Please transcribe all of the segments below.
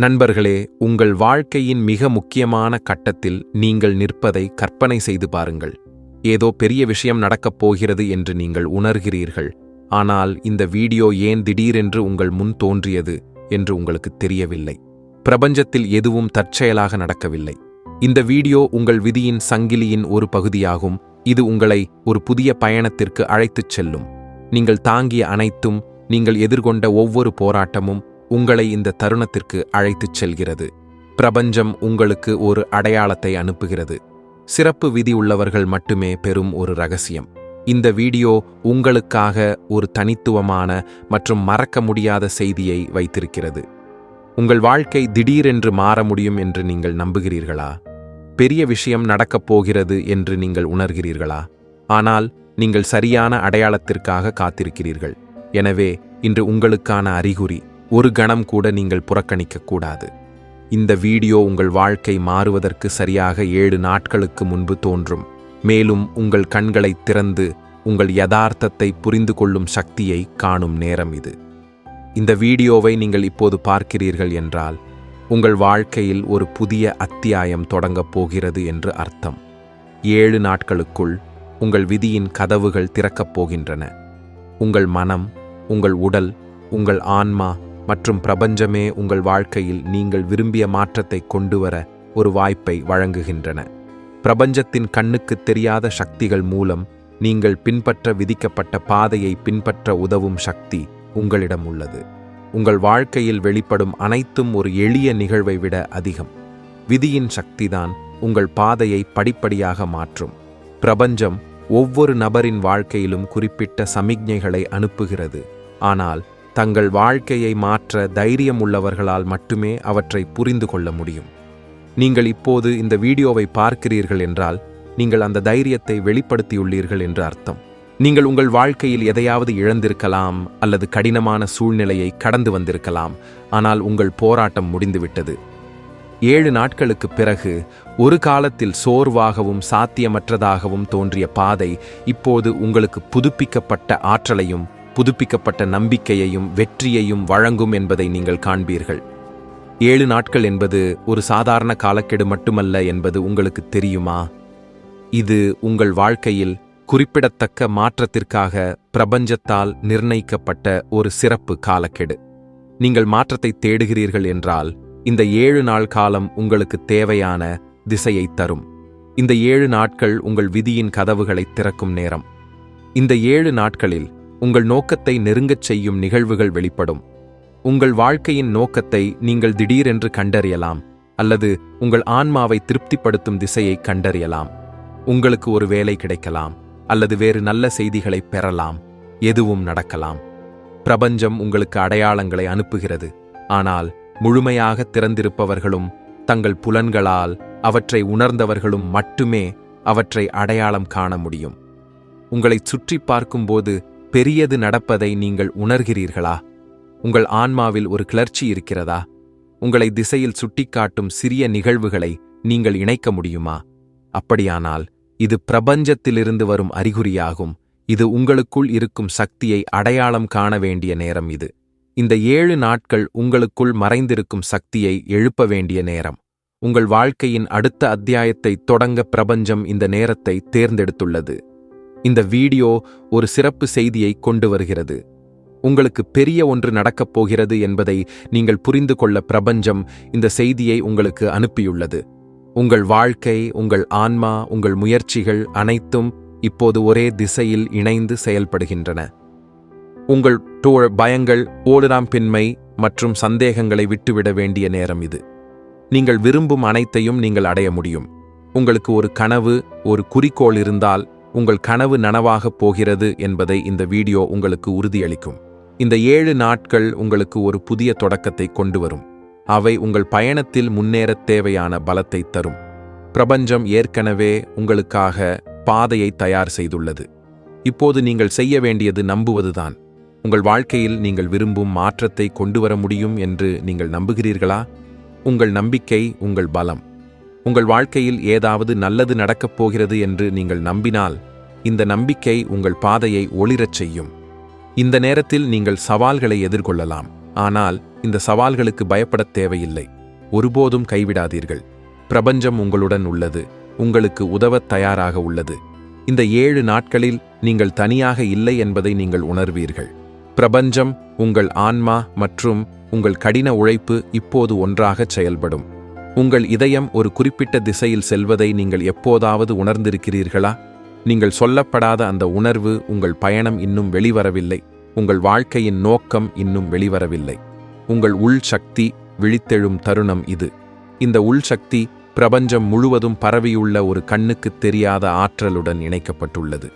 நண்பர்களே உங்கள் வாழ்க்கையின் மிக முக்கியமான கட்டத்தில் நீங்கள் நிற்பதை கற்பனை செய்து பாருங்கள். ஏதோ பெரிய விஷயம் நடக்கப் போகிறது என்று நீங்கள் உணர்கிறீர்கள். ஆனால் இந்த வீடியோ ஏன் திடீரென்று உங்கள் முன் தோன்றியது என்று உங்களுக்கு தெரியவில்லை. பிரபஞ்சத்தில் எதுவும் தற்செயலாக நடக்கவில்லை. இந்த வீடியோ உங்கள் விதியின் சங்கிலியின் ஒரு பகுதியாகும். இது உங்களை ஒரு புதிய பயணத்திற்கு அழைத்துச் செல்லும். நீங்கள் தாங்கிய அனைத்தும் நீங்கள் எதிர்கொண்ட ஒவ்வொரு போராட்டமும் உங்களை இந்த தருணத்திற்கு அழைத்துச் செல்கிறது. பிரபஞ்சம் உங்களுக்கு ஒரு அடையாளத்தை அனுப்புகிறது. சிறப்பு விதி உள்ளவர்கள் மட்டுமே பெறும் ஒரு ரகசியம். இந்த வீடியோ உங்களுக்காக ஒரு தனித்துவமான மற்றும் மறக்க முடியாத செய்தியை வைத்திருக்கிறது. உங்கள் வாழ்க்கை திடீரென்று மாற முடியும் என்று நீங்கள் நம்புகிறீர்களா? பெரிய விஷயம் நடக்கப் போகிறது என்று நீங்கள் உணர்கிறீர்களா? ஆனால் நீங்கள் சரியான அடையாளத்திற்காக காத்திருக்கிறீர்கள். எனவே இன்று உங்களுக்கான அறிகுறி ஒரு கணம் கூட நீங்கள் புறக்கணிக்கக்கூடாது. இந்த வீடியோ உங்கள் வாழ்க்கை மாறுவதற்கு சரியாக ஏழு நாட்களுக்கு முன்பு தோன்றும். மேலும் உங்கள் கண்களை திறந்து உங்கள் யதார்த்தத்தை புரிந்து கொள்ளும் சக்தியை காணும் நேரம் இது. இந்த வீடியோவை நீங்கள் இப்போது பார்க்கிறீர்கள் என்றால் உங்கள் வாழ்க்கையில் ஒரு புதிய அத்தியாயம் தொடங்கப் போகிறது என்று அர்த்தம். ஏழு நாட்களுக்குள் உங்கள் விதியின் கதவுகள் திறக்கப் போகின்றன. உங்கள் மனம் உங்கள் உடல் உங்கள் ஆன்மா மற்றும் பிரபஞ்சமே உங்கள் வாழ்க்கையில் நீங்கள் விரும்பிய மாற்றத்தை கொண்டுவர ஒரு வாய்ப்பை வழங்குகின்றன. பிரபஞ்சத்தின் கண்ணுக்கு தெரியாத சக்திகள் மூலம் நீங்கள் பின்பற்ற விதிக்கப்பட்ட பாதையை பின்பற்ற உதவும் சக்தி உங்களிடம் உள்ளது. உங்கள் வாழ்க்கையில் வெளிப்படும் அனைத்தும் ஒரு எளிய நிகழ்வை விட அதிகம். விதியின் சக்திதான் உங்கள் பாதையை படிப்படியாக மாற்றும். பிரபஞ்சம் ஒவ்வொரு நபரின் வாழ்க்கையிலும் குறிப்பிட்ட சமிக்ஞைகளை அனுப்புகிறது. ஆனால் தங்கள் வாழ்க்கையை மாற்ற தைரியம் உள்ளவர்களால் மட்டுமே அவற்றை புரிந்து கொள்ள முடியும். நீங்கள் இப்போது இந்த வீடியோவை பார்க்கிறீர்கள் என்றால் நீங்கள் அந்த தைரியத்தை வெளிப்படுத்தியுள்ளீர்கள் என்று அர்த்தம். நீங்கள் உங்கள் வாழ்க்கையில் எதையாவது இழந்திருக்கலாம் அல்லது கடினமான சூழ்நிலையை கடந்து வந்திருக்கலாம் ஆனால் உங்கள் போராட்டம் முடிந்துவிட்டது. ஏழு நாட்களுக்குப் பிறகு ஒரு காலத்தில் சோர்வாகவும் சாத்தியமற்றதாகவும் தோன்றிய பாதை இப்போது உங்களுக்கு புதுப்பிக்கப்பட்ட ஆற்றலையும் புதுப்பிக்கப்பட்ட நம்பிக்கையையும் வெற்றியையும் வழங்கும் என்பதை நீங்கள் காண்பீர்கள். ஏழு நாட்கள் என்பது ஒரு சாதாரண காலக்கெடு மட்டுமல்ல என்பது உங்களுக்கு தெரியுமா? இது உங்கள் வாழ்க்கையில் குறிப்பிடத்தக்க மாற்றத்திற்காக பிரபஞ்சத்தால் நிர்ணயிக்கப்பட்ட ஒரு சிறப்பு காலக்கெடு. நீங்கள் மாற்றத்தை தேடுகிறீர்கள் என்றால் இந்த ஏழு நாள் காலம் உங்களுக்கு தேவையான திசையை தரும். இந்த ஏழு நாட்கள் உங்கள் விதியின் கதவுகளை திறக்கும் நேரம். இந்த ஏழு நாட்களில் உங்கள் நோக்கத்தை நெருங்கச் செய்யும் நிகழ்வுகள் வெளிப்படும். உங்கள் வாழ்க்கையின் நோக்கத்தை நீங்கள் திடீரென்று கண்டறியலாம் அல்லது உங்கள் ஆன்மாவை திருப்திப்படுத்தும் திசையை கண்டறியலாம். உங்களுக்கு ஒரு வேலை கிடைக்கலாம் அல்லது வேறு நல்ல செய்திகளை பெறலாம் எதுவும் நடக்கலாம். பிரபஞ்சம் உங்களுக்கு அடையாளங்களை அனுப்புகிறது ஆனால் முழுமையாக திறந்திருப்பவர்களும் தங்கள் புலன்களால் அவற்றை உணர்ந்தவர்களும் மட்டுமே அவற்றை அடையாளம் காண முடியும். உங்களை சுற்றி பார்க்கும்போது பெரியது நடப்பதை நீங்கள் உணர்கிறீர்களா? உங்கள் ஆன்மாவில் ஒரு கிளர்ச்சி இருக்கிறதா? உங்களை திசையில் சுட்டிக்காட்டும் சிறிய நிகழ்வுகளை நீங்கள் இணைக்க முடியுமா? அப்படியானால் இது பிரபஞ்சத்திலிருந்து வரும் அறிகுறியாகும். இது உங்களுக்குள் இருக்கும் சக்தியை அடையாளம் காண வேண்டிய நேரம் இது. இந்த ஏழு நாட்கள் உங்களுக்குள் மறைந்திருக்கும் சக்தியை எழுப்ப வேண்டிய நேரம். உங்கள் வாழ்க்கையின் அடுத்த அத்தியாயத்தை தொடங்க பிரபஞ்சம் இந்த நேரத்தை தேர்ந்தெடுத்துள்ளது. இந்த வீடியோ ஒரு சிறப்பு செய்தியை கொண்டு வருகிறது. உங்களுக்கு பெரிய ஒன்று நடக்கப் போகிறது என்பதை நீங்கள் புரிந்து கொள்ள பிரபஞ்சம் இந்த செய்தியை உங்களுக்கு அனுப்பியுள்ளது. உங்கள் வாழ்க்கை உங்கள் ஆன்மா உங்கள் முயற்சிகள் அனைத்தும் இப்போது ஒரே திசையில் இணைந்து செயல்படுகின்றன. உங்கள் பயங்கள் ஓடுராம்பின்மை மற்றும் சந்தேகங்களை விட்டுவிட வேண்டிய நேரம் இது. நீங்கள் விரும்பும் அனைத்தையும் நீங்கள் அடைய முடியும். உங்களுக்கு ஒரு கனவு ஒரு குறிக்கோள் இருந்தால் உங்கள் கனவு நனவாகப் போகிறது என்பதை இந்த வீடியோ உங்களுக்கு உறுதியளிக்கும். இந்த ஏழு நாட்கள் உங்களுக்கு ஒரு புதிய தொடக்கத்தை கொண்டு வரும் அவை உங்கள் பயணத்தில் முன்னேறத் தேவையான பலத்தை தரும். பிரபஞ்சம் ஏற்கனவே உங்களுக்காக பாதையை தயார் செய்துள்ளது. இப்போது நீங்கள் செய்ய வேண்டியது நம்புவதுதான். உங்கள் வாழ்க்கையில் நீங்கள் விரும்பும் மாற்றத்தை கொண்டு வர முடியும் என்று நீங்கள் நம்புகிறீர்களா? உங்கள் நம்பிக்கை உங்கள் பலம். உங்கள் வாழ்க்கையில் ஏதாவது நல்லது நடக்கப் போகிறது என்று நீங்கள் நம்பினால் இந்த நம்பிக்கை உங்கள் பாதையை ஒளிரச் செய்யும். இந்த நேரத்தில் நீங்கள் சவால்களை எதிர்கொள்ளலாம். ஆனால் இந்த சவால்களுக்கு பயப்படத் தேவையில்லை. ஒருபோதும் கைவிடாதீர்கள். பிரபஞ்சம் உங்களுடன் உள்ளது. உங்களுக்கு உதவத் தயாராக உள்ளது. இந்த ஏழு நாட்களில் நீங்கள் தனியாக இல்லை என்பதை நீங்கள் உணர்வீர்கள். பிரபஞ்சம் உங்கள் ஆன்மா மற்றும் உங்கள் கடின உழைப்பு இப்போது ஒன்றாகச் செயல்படும். உங்கள் இதயம் ஒரு குறிப்பிட்ட திசையில் செல்வதை நீங்கள் எப்போதாவது உணர்ந்திருக்கிறீர்களா? நீங்கள் சொல்லப்படாத அந்த உணர்வு உங்கள் பயணம் இன்னும் வெளிவரவில்லை. உங்கள் வாழ்க்கையின் நோக்கம் இன்னும் வெளிவரவில்லை. உங்கள் உள் சக்தி விழித்தெழும் தருணம் இது. இந்த உள் சக்தி பிரபஞ்சம் முழுவதும் பரவியுள்ள ஒரு கண்ணுக்குத் தெரியாத ஆற்றலுடன் இணைக்கப்பட்டுள்ளது.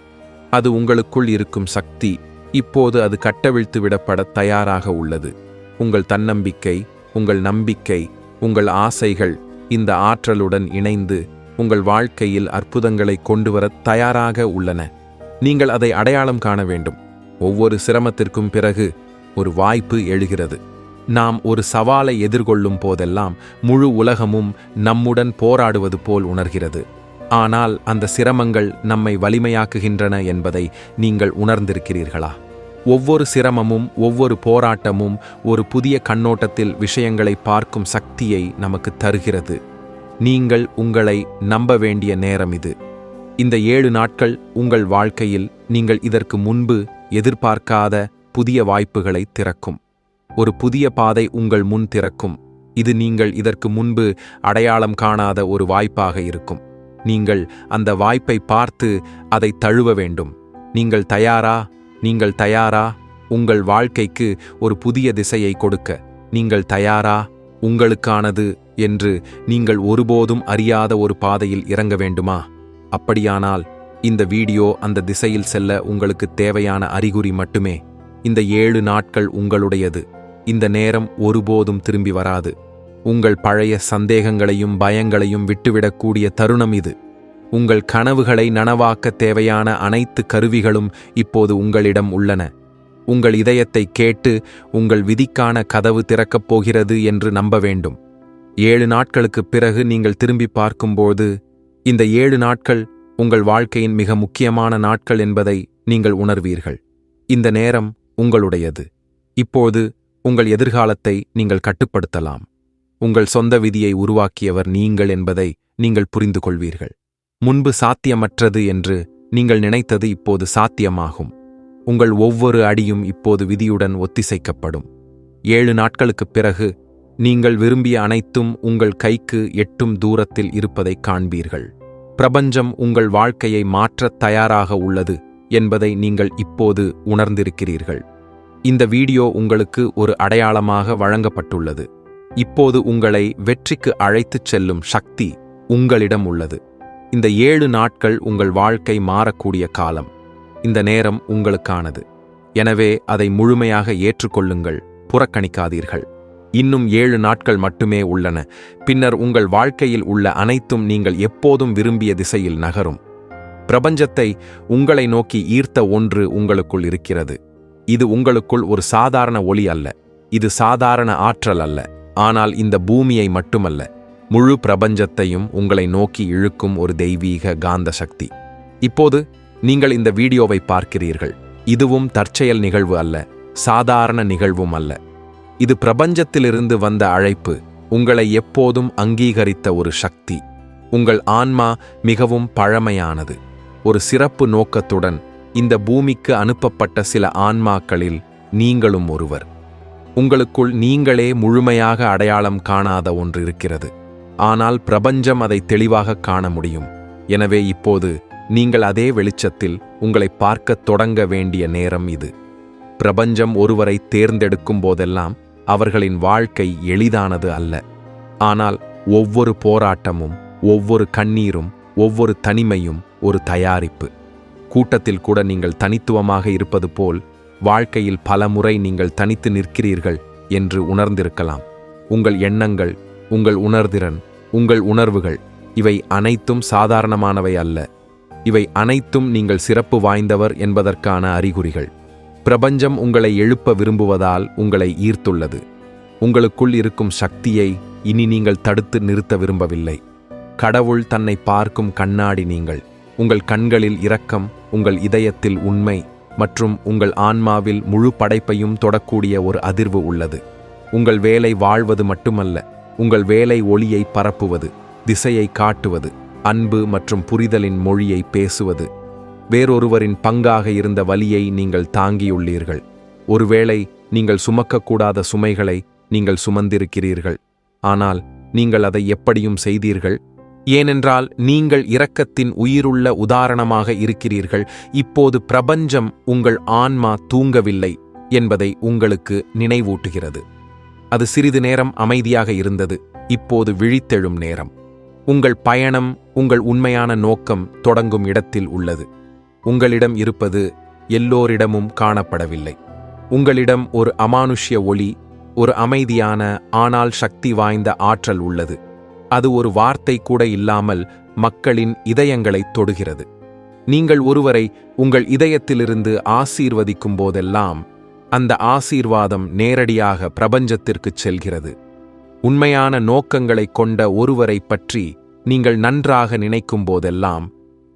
அது உங்களுக்குள் இருக்கும் சக்தி. இப்போது அது கட்டவிழ்த்து விடப்பட தயாராக உள்ளது. உங்கள் தன்னம்பிக்கை உங்கள் நம்பிக்கை உங்கள் ஆசைகள் இந்த ஆற்றலுடன் இணைந்து உங்கள் வாழ்க்கையில் அற்புதங்களை கொண்டுவரத் தயாராக உள்ளன. நீங்கள் அதை அடையாளம் காண வேண்டும். ஒவ்வொரு சிரமத்திற்கும் பிறகு ஒரு வாய்ப்பு எழுகிறது. நாம் ஒரு சவாலை எதிர்கொள்ளும் போதெல்லாம் முழு உலகமும் நம்முடன் போராடுவது போல் உணர்கிறது. ஆனால் அந்த சிரமங்கள் நம்மை வலிமையாக்குகின்றன என்பதை நீங்கள் உணர்ந்திருக்கிறீர்களா? ஒவ்வொரு சிரமமும் ஒவ்வொரு போராட்டமும் ஒரு புதிய கண்ணோட்டத்தில் விஷயங்களை பார்க்கும் சக்தியை நமக்கு தருகிறது. நீங்கள் உங்களை நம்ப வேண்டிய நேரம் இது. இந்த ஏழு நாட்கள் உங்கள் வாழ்க்கையில் நீங்கள் இதற்கு முன்பு எதிர்பார்க்காத புதிய வாய்ப்புகளை திறக்கும். ஒரு புதிய பாதை உங்கள் முன் திறக்கும். இது நீங்கள் இதற்கு முன்பு அடையாளம் காணாத ஒரு வாய்ப்பாக இருக்கும். நீங்கள் அந்த வாய்ப்பை பார்த்து அதை தழுவ வேண்டும். நீங்கள் தயாரா? நீங்கள் தயாரா? உங்கள் வாழ்க்கைக்கு ஒரு புதிய திசையை கொடுக்க. நீங்கள் தயாரா? உங்களுக்கானது என்று நீங்கள் ஒருபோதும் அறியாத ஒரு பாதையில் இறங்க வேண்டுமா? அப்படியானால் இந்த வீடியோ அந்த திசையில் செல்ல உங்களுக்கு தேவையான அறிகுறி மட்டுமே. இந்த ஏழு நாட்கள் உங்களுடையது. இந்த நேரம் ஒருபோதும் திரும்பி வராது. உங்கள் பழைய சந்தேகங்களையும் பயங்களையும் விட்டுவிடக்கூடிய தருணம் இது. உங்கள் கனவுகளை நனவாக்க தேவையான அனைத்து கருவிகளும் இப்போது உங்களிடம் உள்ளன. உங்கள் இதயத்தை கேட்டு உங்கள் விதிக்கான கதவு திறக்கப் போகிறது என்று நம்ப வேண்டும். ஏழு நாட்களுக்குப் பிறகு நீங்கள் திரும்பி பார்க்கும்போது இந்த ஏழு நாட்கள் உங்கள் வாழ்க்கையின் மிக முக்கியமான நாட்கள் என்பதை நீங்கள் உணர்வீர்கள். இந்த நேரம் உங்களுடையது. இப்போது உங்கள் எதிர்காலத்தை நீங்கள் கட்டுப்படுத்தலாம். உங்கள் சொந்த விதியை உருவாக்கியவர் நீங்கள் என்பதை நீங்கள் புரிந்து கொள்வீர்கள் முன்பு சாத்தியமற்றது என்று நீங்கள் நினைத்தது இப்போது சாத்தியமாகும். உங்கள் ஒவ்வொரு அடியும் இப்போது விதியுடன் ஒத்திசைக்கப்படும். ஏழு நாட்களுக்குப் பிறகு நீங்கள் விரும்பிய அனைத்தும் உங்கள் கைக்கு எட்டும் தூரத்தில் இருப்பதைக் காண்பீர்கள். பிரபஞ்சம் உங்கள் வாழ்க்கையை மாற்றத் தயாராக உள்ளது என்பதை நீங்கள் இப்போது உணர்ந்திருக்கிறீர்கள். இந்த வீடியோ உங்களுக்கு ஒரு அடையாளமாக வழங்கப்பட்டுள்ளது. இப்போது உங்களை வெற்றிக்கு அழைத்துச் செல்லும் சக்தி உங்களிடம் உள்ளது. இந்த ஏழு நாட்கள் உங்கள் வாழ்க்கை மாறக்கூடிய காலம். இந்த நேரம் உங்களுக்கானது. எனவே அதை முழுமையாக ஏற்றுக்கொள்ளுங்கள் புறக்கணிக்காதீர்கள். இன்னும் ஏழு நாட்கள் மட்டுமே உள்ளன. பின்னர் உங்கள் வாழ்க்கையில் உள்ள அனைத்தும் நீங்கள் எப்போதும் விரும்பிய திசையில் நகரும். பிரபஞ்சத்தை உங்களை நோக்கி ஈர்த்த ஒன்று உங்களுக்குள் இருக்கிறது. இது உங்களுக்குள் ஒரு சாதாரண ஒளி அல்ல. இது சாதாரண ஆற்றல் அல்ல. ஆனால் இந்த பூமியை மட்டுமல்ல. முழு பிரபஞ்சத்தையும் உங்களை நோக்கி இழுக்கும் ஒரு தெய்வீக காந்த சக்தி இப்போது நீங்கள் இந்த வீடியோவை பார்க்கிறீர்கள். இதுவும் தற்செயல் நிகழ்வு அல்ல சாதாரண நிகழ்வும் அல்ல. இது பிரபஞ்சத்திலிருந்து வந்த அழைப்பு உங்களை எப்போதும் அங்கீகரித்த ஒரு சக்தி. உங்கள் ஆன்மா மிகவும் பழமையானது. ஒரு சிறப்பு நோக்கத்துடன் இந்த பூமிக்கு அனுப்பப்பட்ட சில ஆன்மாக்களில் நீங்களும் ஒருவர். உங்களுக்குள் நீங்களே முழுமையாக அடையாளம் காணாத ஒன்று இருக்கிறது. ஆனால் பிரபஞ்சம் அதை தெளிவாக காண முடியும். எனவே இப்போது நீங்கள் அதே வெளிச்சத்தில் உங்களை பார்க்கத் தொடங்க வேண்டிய நேரம் இது. பிரபஞ்சம் ஒருவரை தேர்ந்தெடுக்கும் போதெல்லாம் அவர்களின் வாழ்க்கை எளிதானது அல்ல. ஆனால் ஒவ்வொரு போராட்டமும் ஒவ்வொரு கண்ணீரும் ஒவ்வொரு தனிமையும் ஒரு தயாரிப்பு. கூட்டத்தில் கூட நீங்கள் தனித்துவமாக இருப்பது போல் வாழ்க்கையில் பல முறை நீங்கள் தனித்து நிற்கிறீர்கள் என்று உணர்ந்திருக்கலாம். உங்கள் எண்ணங்கள் உங்கள் உணர்திறன் உங்கள் உணர்வுகள் இவை அனைத்தும் சாதாரணமானவை அல்ல. இவை அனைத்தும் நீங்கள் சிறப்பு வாய்ந்தவர் என்பதற்கான அறிகுறிகள். பிரபஞ்சம் உங்களை எழுப்ப விரும்புவதால் உங்களை ஈர்த்துள்ளது. உங்களுக்குள் இருக்கும் சக்தியை இனி நீங்கள் தடுத்து நிறுத்த விரும்பவில்லை. கடவுள் தன்னை பார்க்கும் கண்ணாடி நீங்கள். உங்கள் கண்களில் இரக்கம் உங்கள் இதயத்தில் உண்மை மற்றும் உங்கள் ஆன்மாவில் முழு படைப்பையும் தொடக்கூடிய ஒரு அதிர்வு உள்ளது. உங்கள் வேலை வாழ்வது மட்டுமல்ல உங்கள் வேலை ஒளியை பரப்புவது திசையை காட்டுவது அன்பு மற்றும் புரிதலின் மொழியை பேசுவது. வேறொருவரின் பங்காக இருந்த வலியை நீங்கள் தாங்கியுள்ளீர்கள். ஒருவேளை நீங்கள் சுமக்கக்கூடாத சுமைகளை நீங்கள் சுமந்திருக்கிறீர்கள். ஆனால் நீங்கள் அதை எப்படியும் செய்தீர்கள்? ஏனென்றால் நீங்கள் இரக்கத்தின் உயிருள்ள உதாரணமாக இருக்கிறீர்கள். இப்போது பிரபஞ்சம் உங்கள் ஆன்மா தூங்கவில்லை என்பதை உங்களுக்கு நினைவூட்டுகிறது. அது சிறிது நேரம் அமைதியாக இருந்தது. இப்போது விழித்தெழும் நேரம். உங்கள் பயணம் உங்கள் உண்மையான நோக்கம் தொடங்கும் இடத்தில் உள்ளது. உங்களிடம் இருப்பது எல்லோரிடமும் காணப்படவில்லை. உங்களிடம் ஒரு அமானுஷ்ய ஒளி ஒரு அமைதியான ஆனால் சக்தி வாய்ந்த ஆற்றல் உள்ளது. அது ஒரு வார்த்தை கூட இல்லாமல் மக்களின் இதயங்களைத் தொடுகிறது. நீங்கள் ஒருவரை உங்கள் இதயத்திலிருந்து ஆசீர்வதிக்கும் போதெல்லாம் அந்த ஆசீர்வாதம் நேரடியாக பிரபஞ்சத்திற்குச் செல்கிறது. உண்மையான நோக்கங்களைக் கொண்ட ஒருவரை பற்றி நீங்கள் நன்றாக நினைக்கும் போதெல்லாம்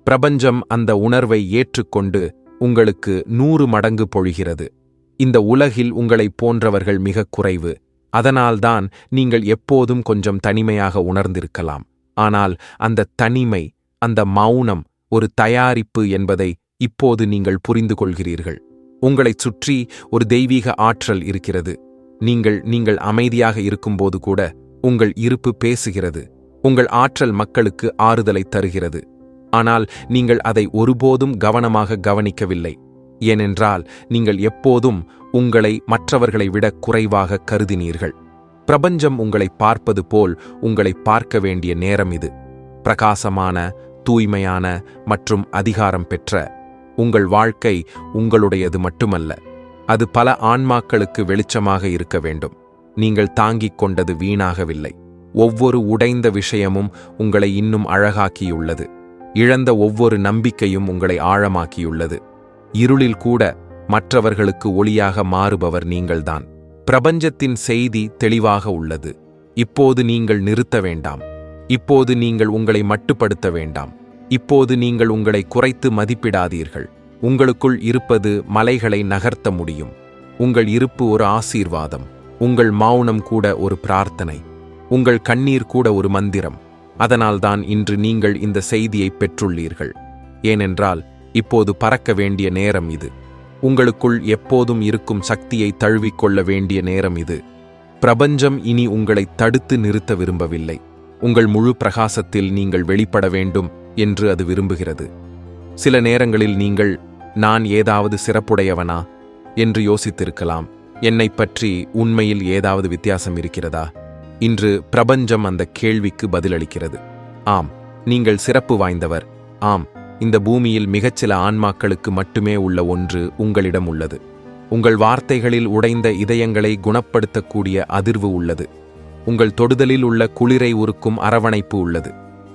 பிரபஞ்சம் அந்த உணர்வை ஏற்றுக்கொண்டு உங்களுக்கு நூறு மடங்கு பொழிகிறது. இந்த உலகில் உங்களைப் போன்றவர்கள் மிகக் குறைவு. அதனால்தான் நீங்கள் எப்போதும் கொஞ்சம் தனிமையாக உணர்ந்திருக்கலாம். ஆனால் அந்த தனிமை அந்த மௌனம் ஒரு தயாரிப்பு என்பதை இப்போது நீங்கள் புரிந்து கொள்கிறீர்கள். உங்களைச் சுற்றி ஒரு தெய்வீக ஆற்றல் இருக்கிறது. நீங்கள் நீங்கள் அமைதியாக இருக்கும்போது கூட உங்கள் இருப்பு பேசுகிறது. உங்கள் ஆற்றல் மக்களுக்கு ஆறுதலை தருகிறது. ஆனால் நீங்கள் அதை ஒருபோதும் கவனமாக கவனிக்கவில்லை. ஏனென்றால் நீங்கள் எப்போதும் உங்களை மற்றவர்களை விட குறைவாக கருதினீர்கள். பிரபஞ்சம் உங்களை பார்ப்பது போல் உங்களை பார்க்க வேண்டிய நேரம் இது. பிரகாசமான தூய்மையான மற்றும் அதிகாரம் பெற்ற உங்கள் வாழ்க்கை உங்களுடையது மட்டுமல்ல. அது பல ஆன்மாக்களுக்கு வெளிச்சமாக இருக்க வேண்டும். நீங்கள் தாங்கிக் கொண்டது வீணாகவில்லை. ஒவ்வொரு உடைந்த விஷயமும் உங்களை இன்னும் அழகாக்கியுள்ளது. இழந்த ஒவ்வொரு நம்பிக்கையும் உங்களை ஆழமாக்கியுள்ளது. இருளில் கூட மற்றவர்களுக்கு ஒளியாக மாறுபவர் நீங்கள்தான். பிரபஞ்சத்தின் செய்தி தெளிவாக உள்ளது. இப்போது நீங்கள் நிறுத்த வேண்டாம். இப்போது நீங்கள் உங்களை மட்டுப்படுத்த வேண்டாம். இப்போது நீங்கள் உங்களை குறைத்து மதிப்பிடாதீர்கள். உங்களுக்குள் இருப்பது மலைகளை நகர்த்த முடியும். உங்கள் இருப்பு ஒரு ஆசீர்வாதம். உங்கள் மௌனம் கூட ஒரு பிரார்த்தனை. உங்கள் கண்ணீர் கூட ஒரு மந்திரம். அதனால்தான் இன்று நீங்கள் இந்த செய்தியை பெற்றுள்ளீர்கள். ஏனென்றால் இப்போது பறக்க வேண்டிய நேரம் இது. உங்களுக்குள் எப்போதும் இருக்கும் சக்தியை தழுவிக்கொள்ள வேண்டிய நேரம் இது. பிரபஞ்சம் இனி உங்களை தடுத்து நிறுத்த விரும்பவில்லை. உங்கள் முழு பிரகாசத்தில் நீங்கள் வெளிப்பட வேண்டும். என்று அது விரும்புகிறது. சில நேரங்களில் நீங்கள் நான் ஏதாவது சிறப்புடையவனா? என்று யோசித்திருக்கலாம். என்னைப் பற்றி உண்மையில் ஏதாவது வித்தியாசம் இருக்கிறதா? இன்று பிரபஞ்சம் அந்த கேள்விக்கு பதிலளிக்கிறது. ஆம் நீங்கள் சிறப்பு வாய்ந்தவர். ஆம் இந்த பூமியில் மிகச்சில ஆன்மாக்களுக்கு மட்டுமே உள்ள ஒன்று உங்களிடம் உள்ளது. உங்கள் வார்த்தைகளில் உடைந்த இதயங்களை குணப்படுத்தக்கூடிய அதிர்வு உள்ளது. உங்கள் தொடுதலில் உள்ள குளிரை உருக்கும் அரவணைப்பு உள்ளது.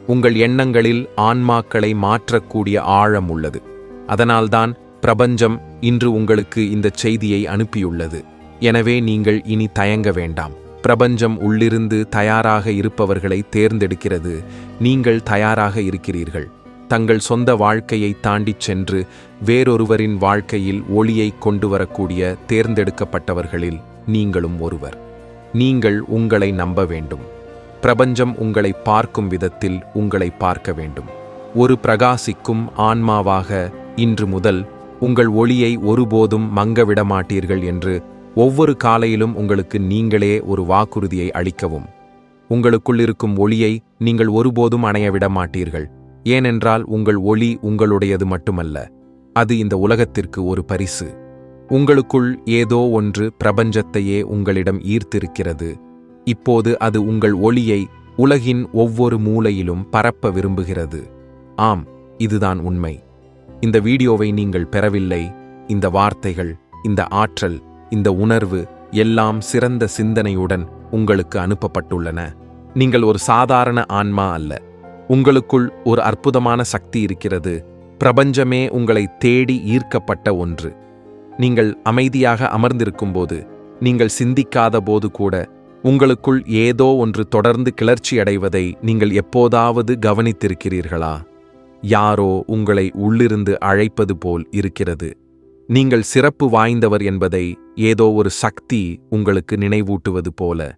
உங்கள் எண்ணங்களில் ஆன்மாக்களை மாற்றக்கூடிய ஆழம் உள்ளது. அதனால்தான் பிரபஞ்சம் இன்று உங்களுக்கு இந்த செய்தியை அனுப்பியுள்ளது. எனவே நீங்கள் இனி தயங்க வேண்டாம். பிரபஞ்சம் உள்ளிருந்து தயாராக இருப்பவர்களை தேர்ந்தெடுக்கிறது. நீங்கள் தயாராக இருக்கிறீர்கள். தங்கள் சொந்த வாழ்க்கையை தாண்டிச் சென்று வேறொருவரின் வாழ்க்கையில் ஒளியை கொண்டு வரக்கூடிய தேர்ந்தெடுக்கப்பட்டவர்களில் நீங்களும் ஒருவர். நீங்கள் உங்களை நம்ப வேண்டும். பிரபஞ்சம் உங்களை பார்க்கும் விதத்தில் உங்களை பார்க்க வேண்டும். ஒரு பிரகாசிக்கும் ஆன்மாவாக இன்று முதல் உங்கள் ஒளியை ஒருபோதும் மங்கவிட மாட்டீர்கள் என்று ஒவ்வொரு காலையிலும் உங்களுக்கு நீங்களே ஒரு வாக்குறுதியை அளிக்கவும். உங்களுக்குள் இருக்கும் ஒளியை நீங்கள் ஒருபோதும் அணைய விட மாட்டீர்கள் ஏனென்றால் உங்கள் ஒளி உங்களுடையது மட்டுமல்ல. அது இந்த உலகத்திற்கு ஒரு பரிசு. உங்களுக்குள் ஏதோ ஒன்று பிரபஞ்சத்தையே உங்களிடம் ஈர்த்திருக்கிறது. இப்போது அது உங்கள் ஒளியை உலகின் ஒவ்வொரு மூலையிலும் பரப்ப விரும்புகிறது. ஆம் இதுதான் உண்மை. இந்த வீடியோவை நீங்கள் பெறவில்லை. இந்த வார்த்தைகள் இந்த ஆற்றல் இந்த உணர்வு எல்லாம் சிறந்த சிந்தனையுடன் உங்களுக்கு அனுப்பப்பட்டுள்ளன. நீங்கள் ஒரு சாதாரண ஆன்மா அல்ல. உங்களுக்குள் ஒரு அற்புதமான சக்தி இருக்கிறது. பிரபஞ்சமே உங்களை தேடி ஈர்க்கப்பட்ட ஒன்று. நீங்கள் அமைதியாக அமர்ந்திருக்கும்போது நீங்கள் சிந்திக்காத போது கூட உங்களுக்குள் ஏதோ ஒன்று தொடர்ந்து கிளர்ச்சி அடைவதை நீங்கள் எப்போதாவது கவனித்திருக்கிறீர்களா? யாரோ உங்களை உள்ளிருந்து அழைப்பது போல் இருக்கிறது. நீங்கள் சிறப்பு வாய்ந்தவர் என்பதை ஏதோ ஒரு சக்தி உங்களுக்கு நினைவூட்டுவது போல.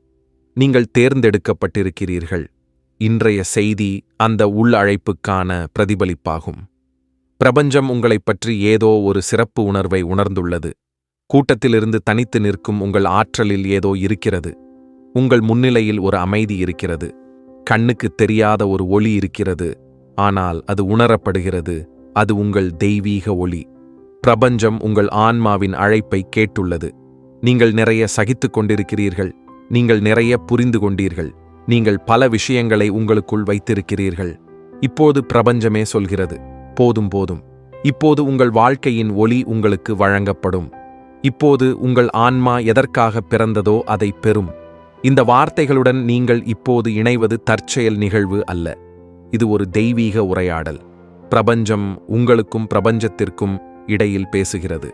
நீங்கள் தேர்ந்தெடுக்கப்பட்டிருக்கிறீர்கள். இன்றைய செய்தி அந்த உள் அழைப்புக்கான பிரதிபலிப்பாகும். பிரபஞ்சம் உங்களைப் பற்றி ஏதோ ஒரு சிறப்பு உணர்வை உணர்ந்துள்ளது. கூட்டத்திலிருந்து தனித்து நிற்கும் உங்கள் ஆற்றலில் ஏதோ இருக்கிறது. உங்கள் முன்னிலையில் ஒரு அமைதி இருக்கிறது. கண்ணுக்கு தெரியாத ஒரு ஒளி இருக்கிறது. ஆனால் அது உணரப்படுகிறது. அது உங்கள் தெய்வீக ஒளி. பிரபஞ்சம் உங்கள் ஆன்மாவின் அழைப்பை கேட்டுள்ளது. நீங்கள் நிறைய சகித்துக் கொண்டிருக்கிறீர்கள். நீங்கள் நிறைய புரிந்து கொண்டீர்கள். நீங்கள் பல விஷயங்களை உங்களுக்குள் வைத்திருக்கிறீர்கள். இப்போது பிரபஞ்சமே சொல்கிறது போதும் போதும். இப்போது உங்கள் வாழ்க்கையின் ஒளி உங்களுக்கு வழங்கப்படும். இப்போது உங்கள் ஆன்மா எதற்காக பிறந்ததோ அதை பெறும். இந்த வார்த்தைகளுடன் நீங்கள் இப்போது இணைவது தற்செயல் நிகழ்வு அல்ல. இது ஒரு தெய்வீக உரையாடல். பிரபஞ்சம் உங்களுக்கும் பிரபஞ்சத்திற்கும் இடையில் பேசுகிறது.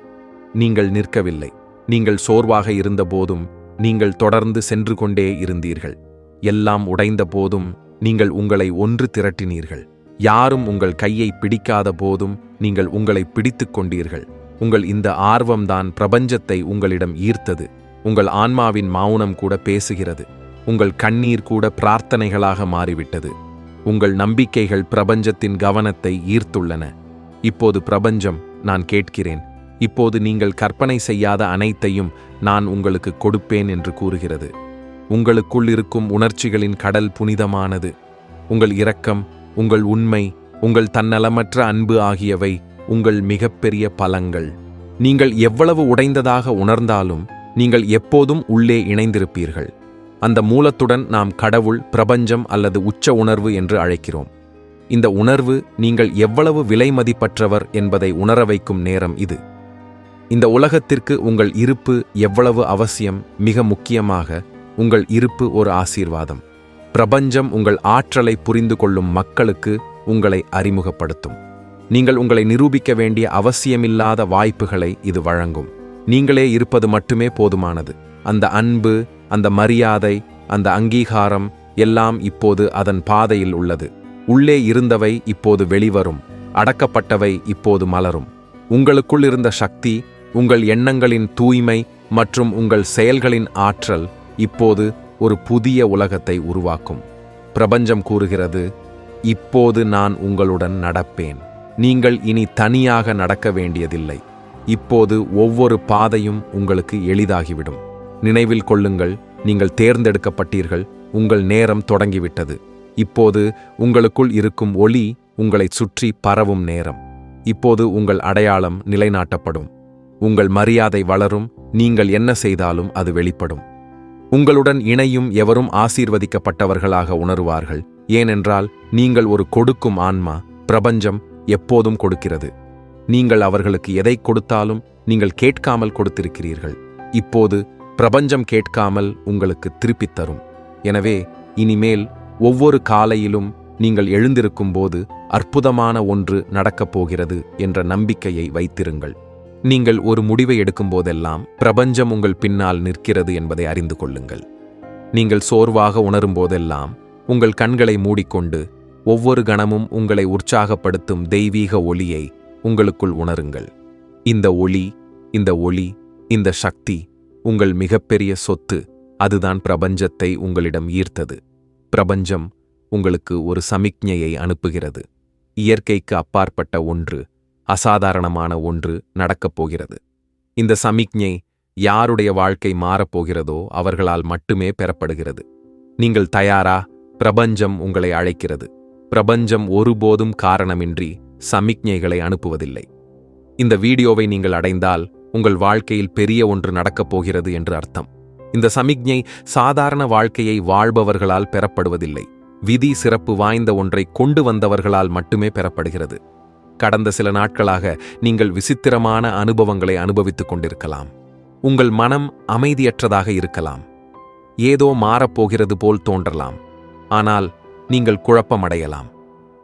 நீங்கள் நிற்கவில்லை. நீங்கள் சோர்வாக இருந்தபோதும் நீங்கள் தொடர்ந்து சென்று கொண்டே இருந்தீர்கள். எல்லாம் உடைந்த போதும் நீங்கள் உங்களை ஒன்று திரட்டினீர்கள். யாரும் உங்கள் கையை பிடிக்காத போதும் நீங்கள் உங்களை பிடித்துக் கொண்டீர்கள். உங்கள் இந்த ஆர்வம்தான் பிரபஞ்சத்தை உங்களிடம் ஈர்த்தது. உங்கள் ஆன்மாவின் மௌனம் கூட பேசுகிறது. உங்கள் கண்ணீர் கூட பிரார்த்தனைகளாக மாறிவிட்டது. உங்கள் நம்பிக்கைகள் பிரபஞ்சத்தின் கவனத்தை ஈர்த்துள்ளன. இப்போது பிரபஞ்சம் நான் கேட்கிறேன். இப்போது நீங்கள் கற்பனை செய்யாத அனைத்தையும் நான் உங்களுக்கு கொடுப்பேன் என்று கூறுகிறது. உங்களுக்குள் இருக்கும் உணர்ச்சிகளின் கடல் புனிதமானது. உங்கள் இரக்கம் உங்கள் உண்மை உங்கள் தன்னலமற்ற அன்பு ஆகியவை உங்கள் மிகப்பெரிய பலங்கள். நீங்கள் எவ்வளவு உடைந்ததாக உணர்ந்தாலும் நீங்கள் எப்போதும் உள்ளே இணைந்திருப்பீர்கள். அந்த மூலத்துடன் நாம் கடவுள் பிரபஞ்சம் அல்லது உச்ச உணர்வு என்று அழைக்கிறோம். இந்த உணர்வு நீங்கள் எவ்வளவு விலைமதிப்பற்றவர் என்பதை உணர வைக்கும் நேரம் இது. இந்த உலகத்திற்கு உங்கள் இருப்பு எவ்வளவு அவசியம்? மிக முக்கியமாக உங்கள் இருப்பு ஒரு ஆசீர்வாதம். பிரபஞ்சம் உங்கள் ஆற்றலை புரிந்து கொள்ளும் மக்களுக்கு உங்களை அறிமுகப்படுத்தும். நீங்கள் உங்களை நிரூபிக்க வேண்டிய அவசியமில்லாத வாய்ப்புகளை இது வழங்கும். நீங்களே இருப்பது மட்டுமே போதுமானது. அந்த அன்பு அந்த மரியாதை அந்த அங்கீகாரம் எல்லாம் இப்போது அதன் பாதையில் உள்ளது. உள்ளே இருந்தவை இப்போது வெளிவரும் அடக்கப்பட்டவை இப்போது மலரும். உங்களுக்குள் இருந்த சக்தி உங்கள் எண்ணங்களின் தூய்மை மற்றும் உங்கள் செயல்களின் ஆற்றல் இப்போது ஒரு புதிய உலகத்தை உருவாக்கும். பிரபஞ்சம் கூறுகிறது இப்போது நான் உங்களுடன் நடப்பேன். நீங்கள் இனி தனியாக நடக்க வேண்டியதில்லை. இப்போது ஒவ்வொரு பாதையும் உங்களுக்கு எளிதாகிவிடும். நினைவில் கொள்ளுங்கள் நீங்கள் தேர்ந்தெடுக்கப்பட்டீர்கள் உங்கள் நேரம் தொடங்கிவிட்டது. இப்போது உங்களுக்குள் இருக்கும் ஒளி உங்களைச் சுற்றி பரவும் நேரம். இப்போது உங்கள் அடையாளம் நிலைநாட்டப்படும். உங்கள் மரியாதை வளரும் நீங்கள் என்ன செய்தாலும் அது வெளிப்படும். உங்களுடன் இணையும் எவரும் ஆசீர்வதிக்கப்பட்டவர்களாக உணருவார்கள். ஏனென்றால் நீங்கள் ஒரு கொடுக்கும் ஆன்மா பிரபஞ்சம் எப்போதும் கொடுக்கிறது. நீங்கள் அவர்களுக்கு எதை கொடுத்தாலும் நீங்கள் கேட்காமல் கொடுத்திருக்கிறீர்கள். இப்போது பிரபஞ்சம் கேட்காமல் உங்களுக்கு திருப்பித் தரும். எனவே இனிமேல் ஒவ்வொரு காலையிலும் நீங்கள் எழுந்திருக்கும் போது அற்புதமான ஒன்று நடக்கப் போகிறது என்ற நம்பிக்கையை வைத்திருங்கள். நீங்கள் ஒரு முடிவை எடுக்கும் போதெல்லாம் பிரபஞ்சம் உங்கள் பின்னால் நிற்கிறது என்பதை அறிந்து கொள்ளுங்கள். நீங்கள் சோர்வாக உணரும் போதெல்லாம் உங்கள் கண்களை மூடிக்கொண்டு ஒவ்வொரு கணமும் உங்களை உற்சாகப்படுத்தும் தெய்வீக ஒளியை உங்களுக்குள் உணருங்கள். இந்த ஒளி இந்த ஒளி இந்த சக்தி உங்கள் மிகப்பெரிய சொத்து. அதுதான் பிரபஞ்சத்தை உங்களிடம் ஈர்த்தது. பிரபஞ்சம் உங்களுக்கு ஒரு சமிக்ஞையை அனுப்புகிறது. இயற்கைக்கு அப்பாற்பட்ட ஒன்று அசாதாரணமான ஒன்று நடக்கப் போகிறது. இந்த சமிக்ஞை யாருடைய வாழ்க்கை மாறப்போகிறதோ அவர்களால் மட்டுமே பெறப்படுகிறது. நீங்கள் தயாரா? பிரபஞ்சம் உங்களை அழைக்கிறது. பிரபஞ்சம் ஒருபோதும் காரணமின்றி சமிக்ஞைகளை அனுப்புவதில்லை. இந்த வீடியோவை நீங்கள் அடைந்தால் உங்கள் வாழ்க்கையில் பெரிய ஒன்று நடக்கப் போகிறது என்று அர்த்தம். இந்த சமிக்ஞை சாதாரண வாழ்க்கையை வாழ்பவர்களால் பெறப்படுவதில்லை. விதி சிறப்பு வாய்ந்த ஒன்றை கொண்டு வந்தவர்களால் மட்டுமே பெறப்படுகிறது. கடந்த சில நாட்களாக நீங்கள் விசித்திரமான அனுபவங்களை அனுபவித்துக் கொண்டிருக்கலாம். உங்கள் மனம் அமைதியற்றதாக இருக்கலாம். ஏதோ மாறப்போகிறது போல் தோன்றலாம். ஆனால் நீங்கள் குழப்பமடையலாம்.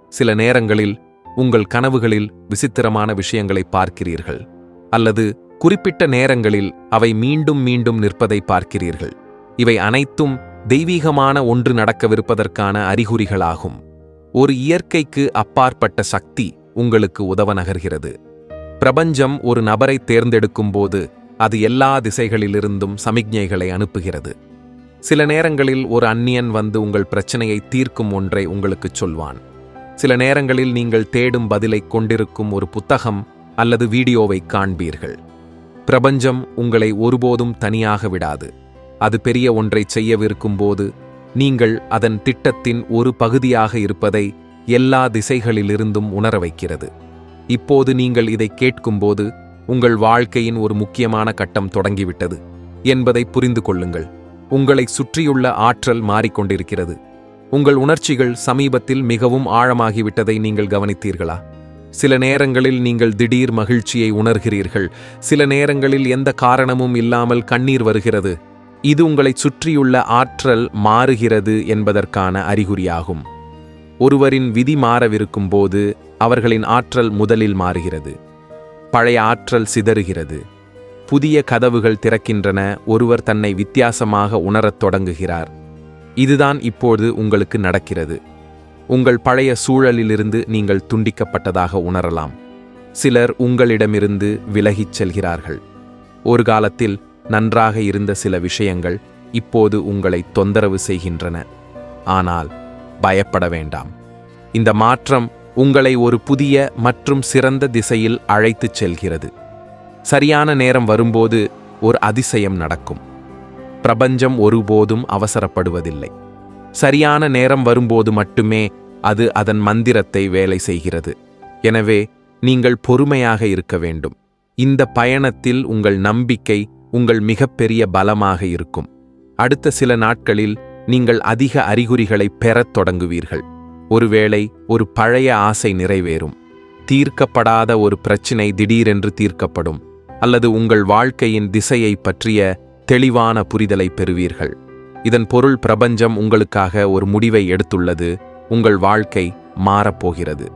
சில நேரங்களில் உங்கள் கனவுகளில் விசித்திரமான விஷயங்களை பார்க்கிறீர்கள் அல்லது குறிப்பிட்ட நேரங்களில் அவை மீண்டும் மீண்டும் நிற்பதை பார்க்கிறீர்கள். இவை அனைத்தும் தெய்வீகமான ஒன்று நடக்கவிருப்பதற்கான அறிகுறிகளாகும். ஒரு இயற்கைக்கு அப்பாற்பட்ட சக்தி உங்களுக்கு உதவ நகர்கிறது பிரபஞ்சம் ஒரு நபரை தேர்ந்தெடுக்கும்போது அது எல்லா திசைகளிலிருந்தும் சமிக்ஞைகளை அனுப்புகிறது. சில நேரங்களில் ஒரு அந்நியன் வந்து உங்கள் பிரச்சனையை தீர்க்கும் ஒன்றை உங்களுக்குச் சொல்வான். சில நேரங்களில் நீங்கள் தேடும் பதிலை கொண்டிருக்கும் ஒரு புத்தகம் அல்லது வீடியோவை காண்பீர்கள். பிரபஞ்சம் உங்களை ஒருபோதும் தனியாக விடாது. அது பெரிய ஒன்றை செய்யவிருக்கும்போது நீங்கள் அதன் திட்டத்தின் ஒரு பகுதியாக இருப்பதை எல்லா திசைகளிலிருந்தும் உணர வைக்கிறது. இப்போது நீங்கள் இதை கேட்கும்போது உங்கள் வாழ்க்கையின் ஒரு முக்கியமான கட்டம் தொடங்கிவிட்டது என்பதை புரிந்து கொள்ளுங்கள். உங்களை சுற்றியுள்ள ஆற்றல் மாறிக்கொண்டிருக்கிறது. உங்கள் உணர்ச்சிகள் சமீபத்தில் மிகவும் ஆழமாகிவிட்டதை நீங்கள் கவனித்தீர்களா? சில நேரங்களில் நீங்கள் திடீர் மகிழ்ச்சியை உணர்கிறீர்கள். சில நேரங்களில் எந்த காரணமும் இல்லாமல் கண்ணீர் வருகிறது. இது உங்களை சுற்றியுள்ள ஆற்றல் மாறுகிறது என்பதற்கான அறிகுறியாகும். ஒருவரின் விதி மாறவிருக்கும் போது அவர்களின் ஆற்றல் முதலில் மாறுகிறது. பழைய ஆற்றல் சிதறுகிறது. புதிய கதவுகள் திறக்கின்றன. ஒருவர் தன்னை வித்தியாசமாக உணரத் தொடங்குகிறார். இதுதான் இப்போது உங்களுக்கு நடக்கிறது. உங்கள் பழைய சூழலிலிருந்து நீங்கள் துண்டிக்கப்பட்டதாக உணரலாம். சிலர் உங்களிடமிருந்து விலகிச் செல்கிறார்கள். ஒரு காலத்தில் நன்றாக இருந்த சில விஷயங்கள் இப்போது உங்களை தொந்தரவு செய்கின்றன. ஆனால் பயப்பட வேண்டாம். இந்த மாற்றம் உங்களை ஒரு புதிய மற்றும் சிறந்த திசையில் அழைத்துச் செல்கிறது. சரியான நேரம் வரும்போது ஒரு அதிசயம் நடக்கும். பிரபஞ்சம் ஒருபோதும் அவசரப்படுவதில்லை. சரியான நேரம் வரும்போது மட்டுமே அது அதன் மந்திரத்தை வேலை செய்கிறது. எனவே நீங்கள் பொறுமையாக இருக்க வேண்டும். இந்த பயணத்தில் உங்கள் நம்பிக்கை உங்கள் மிகப்பெரிய பலமாக இருக்கும். அடுத்த சில நாட்களில் நீங்கள் அதிக அறிகுறிகளை பெறத் தொடங்குவீர்கள். ஒருவேளை ஒரு பழைய ஆசை நிறைவேறும். தீர்க்கப்படாத ஒரு பிரச்சினை திடீரென்று தீர்க்கப்படும். அல்லது உங்கள் வாழ்க்கையின் திசையை பற்றிய தெளிவான புரிதலை பெறுவீர்கள். இதன் பொருள் பிரபஞ்சம் உங்களுக்காக ஒரு முடிவை எடுத்துள்ளது. உங்கள் வாழ்க்கை மாறப்போகிறது.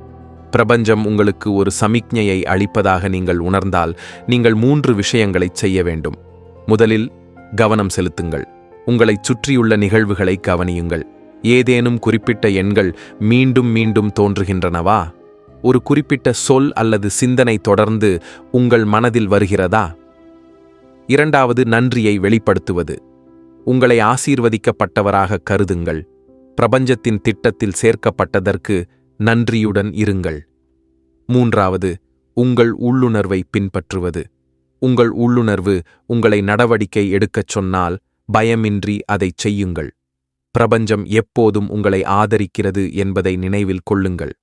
பிரபஞ்சம் உங்களுக்கு ஒரு சமிக்ஞையை அளிப்பதாக நீங்கள் உணர்ந்தால் நீங்கள் மூன்று விஷயங்களைச் செய்ய வேண்டும். முதலில் கவனம் செலுத்துங்கள். உங்களைச் சுற்றியுள்ள நிகழ்வுகளை கவனியுங்கள். ஏதேனும் குறிப்பிட்ட எண்கள் மீண்டும் மீண்டும் தோன்றுகின்றனவா? ஒரு குறிப்பிட்ட சொல் அல்லது சிந்தனை தொடர்ந்து உங்கள் மனதில் வருகிறதா? இரண்டாவது நன்றியை வெளிப்படுத்துவது. உங்களை ஆசீர்வதிக்கப்பட்டவராக கருதுங்கள். பிரபஞ்சத்தின் திட்டத்தில் சேர்க்கப்பட்டதற்கு நன்றியுடன் இருங்கள். மூன்றாவது உங்கள் உள்ளுணர்வை பின்பற்றுவது. உங்கள் உள்ளுணர்வு உங்களை நடவடிக்கை எடுக்கச் சொன்னால் பயமின்றி அதைச் செய்யுங்கள். பிரபஞ்சம் எப்போதும் உங்களை ஆதரிக்கிறது என்பதை நினைவில் கொள்ளுங்கள்.